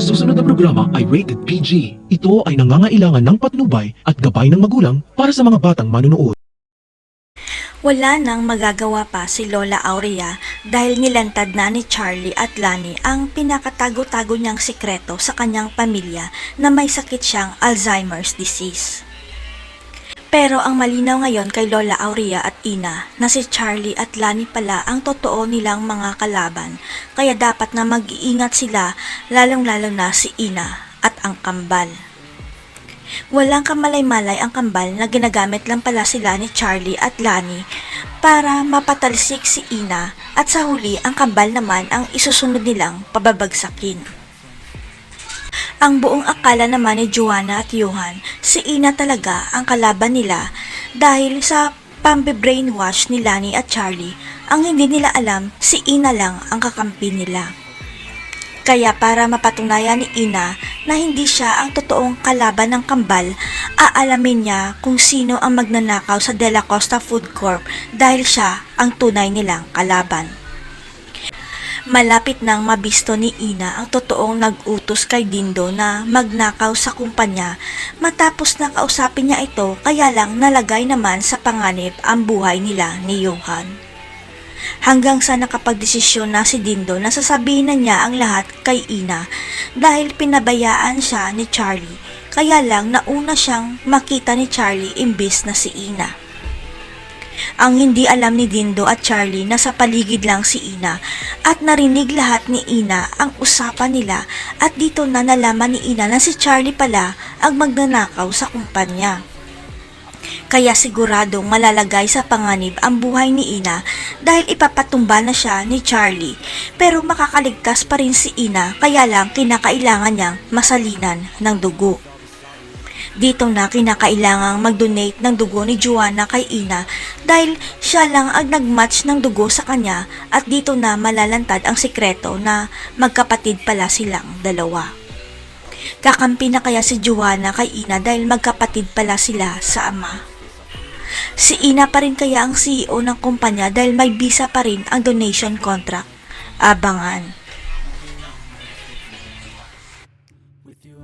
susunod na programa ay rated PG. Ito ay nangangailangan ng patnubay at gabay ng magulang para sa mga batang manunood. Wala nang magagawa pa si Lola Aurea dahil nilantad na ni Charlie at Lani ang pinakatago-tago niyang sikreto sa kanyang pamilya na may sakit siyang Alzheimer's disease. Pero ang malinaw ngayon kay Lola Aurea at Ina na si Charlie at Lani pala ang totoo nilang mga kalaban kaya dapat na mag-iingat sila lalong-lalo na si Ina at ang kambal. Walang kamalay-malay ang kambal na ginagamit lang pala sila ni Charlie at Lani para mapatalsik si Ina at sa huli ang kambal naman ang isusunod nilang pababagsakin. Ang buong akala naman ni Joanna at Johan, si Ina talaga ang kalaban nila dahil sa pambe-brainwash ni Lani at Charlie, ang hindi nila alam si Ina lang ang kakampi nila. Kaya para mapatunayan ni Ina na hindi siya ang totoong kalaban ng kambal, aalamin niya kung sino ang magnanakaw sa De La Costa Food Corp dahil siya ang tunay nilang kalaban. Malapit nang mabisto ni Ina ang totoong nag-utos kay Dindo na magnakaw sa kumpanya. Matapos na kausapin niya ito kaya lang nalagay naman sa panganib ang buhay nila ni Johan. Hanggang sa nakapagdesisyon na si Dindo na sasabihin na niya ang lahat kay Ina dahil pinabayaan siya ni Charlie. Kaya lang nauna siyang makita ni Charlie imbis na si Ina. Ang hindi alam ni Dindo at Charlie na sa paligid lang si Ina at narinig lahat ni Ina ang usapan nila at dito na nalaman ni Ina na si Charlie pala ang magnanakaw sa kumpanya. Kaya siguradong malalagay sa panganib ang buhay ni Ina dahil ipapatumba na siya ni Charlie. Pero makakaligtas pa rin si Ina kaya lang kinakailangan niyang masalinan ng dugo. Dito na kinakailangang mag-donate ng dugo ni Juana kay Ina dahil siya lang ang nag-match ng dugo sa kanya at dito na malalantad ang sikreto na magkapatid pala silang dalawa. Kakampi na kaya si Juana kay Ina dahil magkapatid pala sila sa ama. Si Ina pa rin kaya ang CEO ng kumpanya dahil may visa pa rin ang donation contract. Abangan. With you,